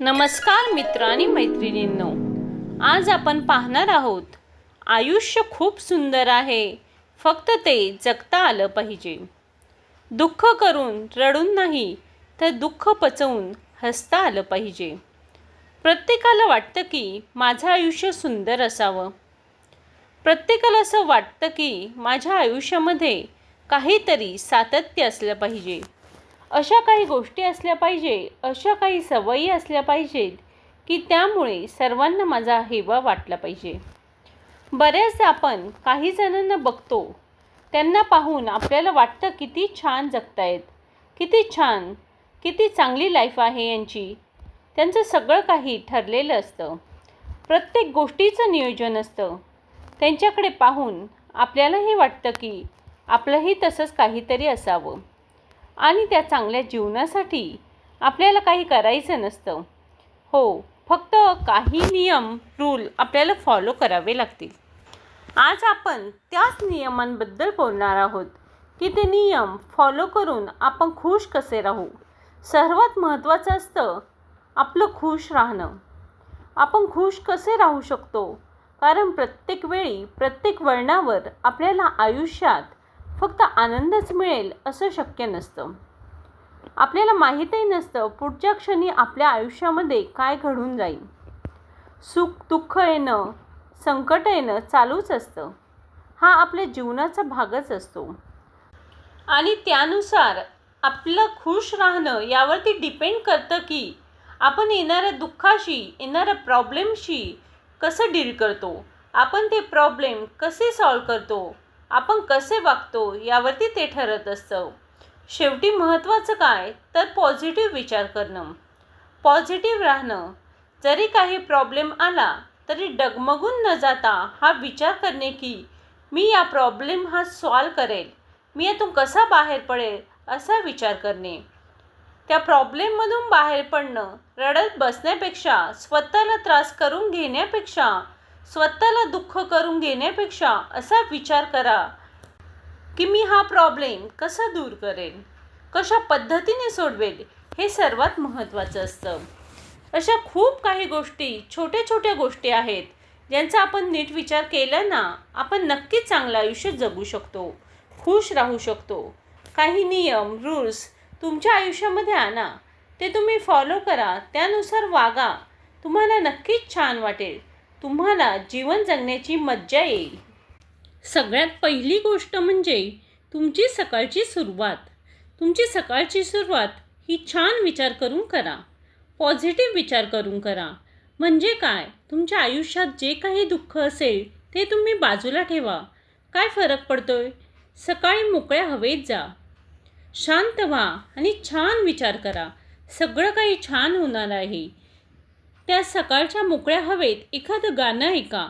नमस्कार मित्र आणि मैत्रिणींनो. आज आपण पाहणार आहोत आयुष्य खूप सुंदर आहे फक्त ते जगता आलं पाहिजे. दुःख करून रडून नाही तर दुःख पचवून हसता आलं पाहिजे. प्रत्येकाला वाटतं की माझं आयुष्य सुंदर असावं. प्रत्येकाला असं वाटतं की माझ्या आयुष्यामध्ये काहीतरी सातत्य असलं पाहिजे. अशा काही गोष्टी असल्या पाहिजे अशा काही सवयी असल्या पाहिजेत की त्यामुळे सर्वांना माझा हेवा वाटला पाहिजे. बऱ्याचदा आपण काही जणांना बघतो त्यांना पाहून आपल्याला वाटतं किती छान जगतायत किती छान किती चांगली लाईफ आहे यांची. त्यांचं सगळं काही ठरलेलं असतं. प्रत्येक गोष्टीचं नियोजन असतं. त्यांच्याकडे पाहून आपल्यालाही वाटतं की आपलंही तसंच काहीतरी असावं. आणि त्या चांगल्या जीवनासाठी आपल्याला काही करायचं नसतं. हो फक्त काही नियम रूल आपल्याला फॉलो करावे लागतील. आज आपण त्याच नियमांबद्दल बोलणार आहोत की ते नियम फॉलो करून आपण खुश कसे राहू? सर्वात महत्त्वाचं असतं आपलं खुश राहणं. आपण खुश कसे राहू शकतो? कारण प्रत्येक वेळी प्रत्येक वळणावर आपल्याला आयुष्यात फक्त आनंदच मिळेल असं शक्य नसतं. आपल्याला माहीतही नसतं पुढच्या क्षणी आपल्या आयुष्यामध्ये काय घडून जाईल. सुख दुःख येणं संकट येणं चालूच असतं. हा आपल्या जीवनाचा भागच असतो. आणि त्यानुसार आपलं खुश राहणं यावरती डिपेंड करतं की आपण येणाऱ्या दुःखाशी येणाऱ्या प्रॉब्लेमशी कसं डील करतो. आपण ते प्रॉब्लेम कसे सॉल्व करतो? आपण कसे वागतो यावरती ते ठरत असतं. शेवटी महत्त्वाचं काय? तर पॉझिटिव्ह विचार करणं. पॉझिटिव्ह राहणं. जरी काही प्रॉब्लेम आला तरी डगमगून न जाता हा विचार करणे की मी या प्रॉब्लेम हा सॉल्व करेल. मी यातून कसा बाहेर पडेल? असा विचार करणे. त्या प्रॉब्लेममधून बाहेर पडणं रडत बसण्यापेक्षा स्वतःला त्रास करून घेण्यापेक्षा स्वतःला दुःख करून घेण्यापेक्षा असा विचार करा की मी हा प्रॉब्लेम कसा दूर करेन? कशा पद्धतीने सोडवेल? हे सर्वात महत्त्वाचं असतं. अशा खूप काही गोष्टी छोट्या छोट्या गोष्टी आहेत ज्यांचा आपण नीट विचार केला ना आपण नक्कीच चांगलं आयुष्य जगू शकतो खुश राहू शकतो. काही नियम रूल्स तुमच्या आयुष्यामध्ये आणा. ते तुम्ही फॉलो करा त्यानुसार वागा. तुम्हाला नक्कीच छान वाटेल. तुम्हाला जीवन जगण्याची मज्जा येईल. सगळ्यात पहिली गोष्ट म्हणजे तुमची सकाळची सुरुवात. तुमची सकाळची सुरुवात ही छान विचार करून करा. पॉझिटिव्ह विचार करून करा. म्हणजे काय? तुमच्या आयुष्यात जे काही दुःख असेल ते तुम्ही बाजूला ठेवा. काय फरक पडतोय? सकाळी मोकळ्या हवेत जा. शांत व्हा आणि छान विचार करा. सगळं काही छान होणार आहे. त्या सकाळच्या मोकळ्या हवेत एखादं गाणं ऐका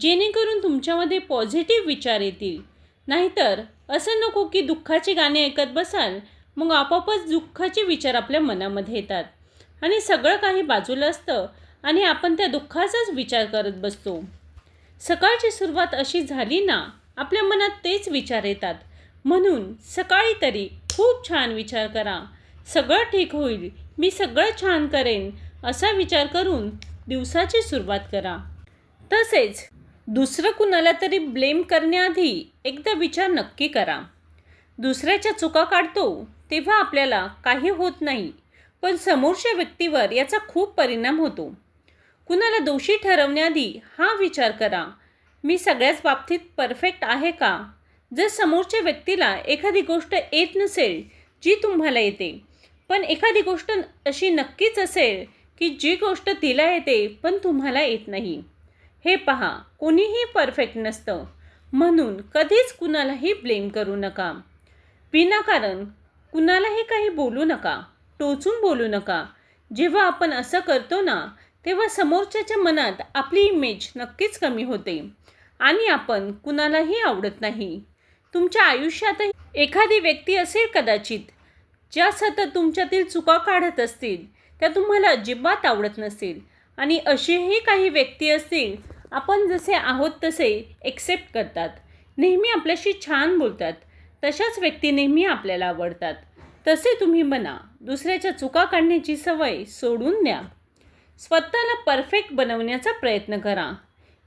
जेणेकरून तुमच्यामध्ये पॉझिटिव्ह विचार येतील. नाहीतर असं नको की दुःखाची गाणे ऐकत बसाल मग आपोआपच दुःखाचे विचार आपल्या मनामध्ये येतात. आणि सगळं काही बाजूला असतं आणि आपण त्या दुःखाचाच विचार करत बसतो. सकाळची सुरुवात अशी झाली ना आपल्या मनात तेच विचार येतात. म्हणून सकाळी तरी खूप छान विचार करा. सगळं ठीक होईल. मी सगळं छान करेन. असा विचार करून दिवसाची सुरुवात करा. तसेच दुसरं कुणाला तरी ब्लेम करण्याआधी एकदा विचार नक्की करा. दुसऱ्याच्या चुका काढतो तेव्हा आपल्याला काही होत नाही पण समोरच्या व्यक्तीवर याचा खूप परिणाम होतो. कुणाला दोषी ठरवण्याआधी हा विचार करा मी सगळ्याच बाबतीत परफेक्ट आहे का? जर समोरच्या व्यक्तीला एखादी गोष्ट येत नसेल जी तुम्हाला येते पण एखादी गोष्ट अशी नक्कीच असेल की जी गोष्ट तिला येते पण तुम्हाला येत नाही. हे पहा कोणीही परफेक्ट नसतं. म्हणून कधीच कुणालाही ब्लेम करू नका. विनाकारण कुणालाही काही बोलू नका टोचून बोलू नका. जेव्हा आपण असं करतो ना तेव्हा समोरच्याच्या मनात आपली इमेज नक्कीच कमी होते. आणि आपण कुणालाही आवडत नाही. तुमच्या आयुष्यातही एखादी व्यक्ती असेल कदाचित ज्या सतत तुमच्यातील चुका काढत असतील त्या तुम्हाला अजिबात आवडत नसेल. आणि अशीही काही व्यक्ती असतील आपण जसे आहोत तसे एक्सेप्ट करतात. नेहमी आपल्याशी छान बोलतात. तशाच व्यक्ती नेहमी आपल्याला आवडतात. तसे तुम्ही बना. दुसऱ्याच्या चुका काढण्याची सवय सोडून द्या. स्वतःला परफेक्ट बनवण्याचा प्रयत्न करा.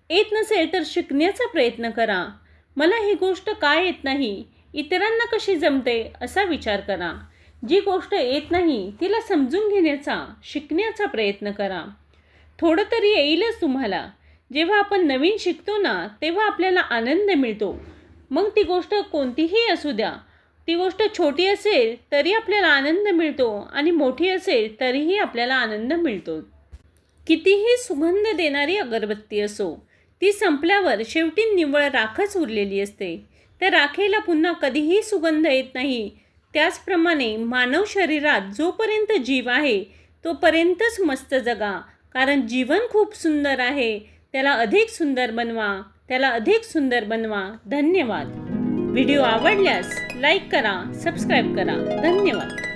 येत नसेल तर शिकण्याचा प्रयत्न करा. मला ही गोष्ट काय येत नाही? इतरांना कशी जमते? असा विचार करा. जी गोष्ट येत नाही तिला समजून घेण्याचा शिकण्याचा प्रयत्न करा. थोडं तरी येईलच तुम्हाला. जेव्हा आपण नवीन शिकतो ना तेव्हा आपल्याला आनंद मिळतो. मग ती गोष्ट कोणतीही असू द्या. ती गोष्ट छोटी असेल तरी आपल्याला आनंद मिळतो आणि मोठी असेल तरीही आपल्याला आनंद मिळतो. कितीही सुगंध देणारी अगरबत्ती असो ती संपल्यावर शेवटी निव्वळ राखच उरलेली असते. त्या राखेला पुन्हा कधीही सुगंध येत नाही. त्याचप्रमाणे मानव शरीरात जोपर्यंत जीव आहे तोपर्यंतच मस्त जगा. कारण जीवन खूप सुंदर आहे. त्याला अधिक सुंदर बनवा. त्याला अधिक सुंदर बनवा. धन्यवाद. व्हिडिओ आवडल्यास लाईक करा सबस्क्राईब करा. धन्यवाद.